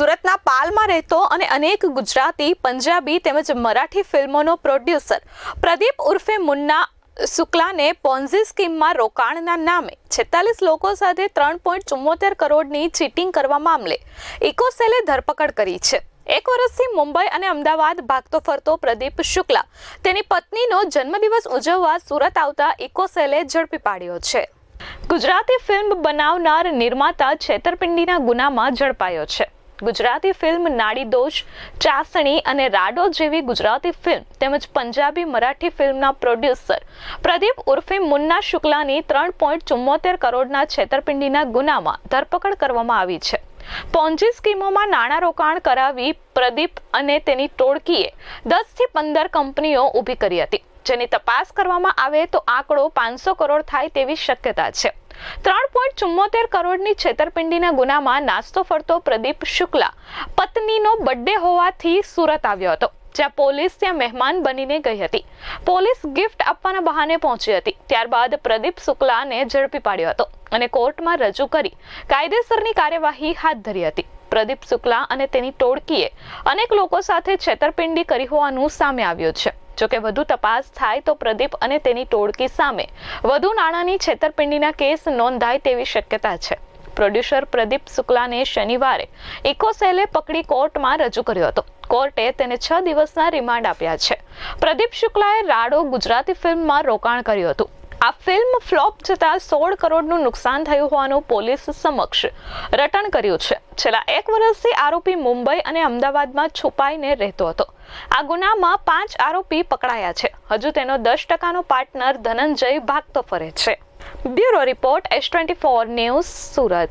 સુરતના પાલમાં રહેતો અને અનેક ગુજરાતી, પંજાબી તેમજ મરાઠી ફિલ્મોનો પ્રોડ્યુસર પ્રદીપ ઉર્ફે મુન્ના શુક્લાને પોન્ઝી સ્કીમમાં રોકાણના નામે છેતાલીસ લોકો સાથે ત્રણ પોઈન્ટ ચુમ્મોતેર કરોડની ચીટિંગ કરવા મામલે ઇકોસેલે ધરપકડ કરી છે. એક વર્ષથી મુંબઈ અને અમદાવાદ ભાગતો ફરતો પ્રદીપ શુક્લા તેની પત્નીનો જન્મદિવસ ઉજવવા સુરત આવતા ઇકોસેલે ઝડપી પાડ્યો છે. ગુજરાતી ફિલ્મ બનાવનાર નિર્માતા છેતરપિંડીના ગુનામાં ઝડપાયો છે. ગુજરાતી ફિલ્મ નાડીદોષ ચાસણી અને રાડો જેવી ગુજરાતી ફિલ્મ તેમજ પંજાબી મરાઠી ફિલ્મના પ્રોડ્યુસર પ્રદીપ ઉર્ફે મુન્ના શુક્લાની ત્રણ પોઈન્ટ ચુમ્મોતેર કરોડના છેતરપિંડીના ગુનામાં ધરપકડ કરવામાં આવી છે. પોન્જી સ્કીમોમાં નાણાં રોકાણ કરાવી પ્રદીપ અને તેની ટોળકીએ દસથી પંદર કંપનીઓ ઊભી કરી હતી. જેની તપાસ કરવામાં આવે તો આંકડો પાંચસો કરોડ થાય તેવી શક્યતા છે. ત્રણ પોઈન્ટ ચુમ્મોતેર કરોડની છેતરપિંડીના ગુનામાં નાસ્તો ફરતો પ્રદીપ શુક્લા. પત્નીનો બર્થડે હોવાથી સુરત આવ્યો હતો, જ્યાં પોલીસ ત્યાં મહેમાન બનીને ગઈ હતી. પોલીસ ગિફ્ટ આપવાના બહાને પહોંચી હતી, ત્યારબાદ પ્રદીપ શુક્લાને ઝડપી પાડ્યો હતો અને કોર્ટમાં રજૂ કરી કાયદેસરની કાર્યવાહી હાથ ધરી હતી. પ્રદીપ શુક્લા અને તેની ટોળકીએ અનેક લોકો સાથે છેતરપિંડી કરી હોવાનું સામે આવ્યું છે. જોકે વધુ તપાસ થાય તો પ્રદીપ અને તેની ટોળકી સામે. વધુ નાણાંની છેતરપિંડીના કેસ નોંધાય તેવી શક્યતા છે. પ્રોડ્યુસર પ્રદીપ શુક્લાને શનિવારે ઇકોસેલે પકડી કોર્ટમાં રજૂ કર્યો હતો. કોર્ટે તેને છ દિવસના રિમાન્ડ આપ્યા છે. પ્રદીપ શુક્લાએ રાડો ગુજરાતી ફિલ્મમાં રોકાણ કર્યું હતું. આ ફિલ્મ ફ્લોપ જતાં સોળ કરોડનું નુકસાન થયું હોવાનું પોલીસ સમક્ષ રટણ કર્યું છે. છેલ્લા એક વર્ષથી આરોપી મુંબઈ અને અમદાવાદમાં છુપાઈને રહેતો હતો. આ ગુનામાં પાંચ આરોપી પકડાયા છે. હજુ તેનો દસ ટકાનો પાર્ટનર ધનંજય ભાગતો ફરે છે. Bureau report S twenty four news Surat.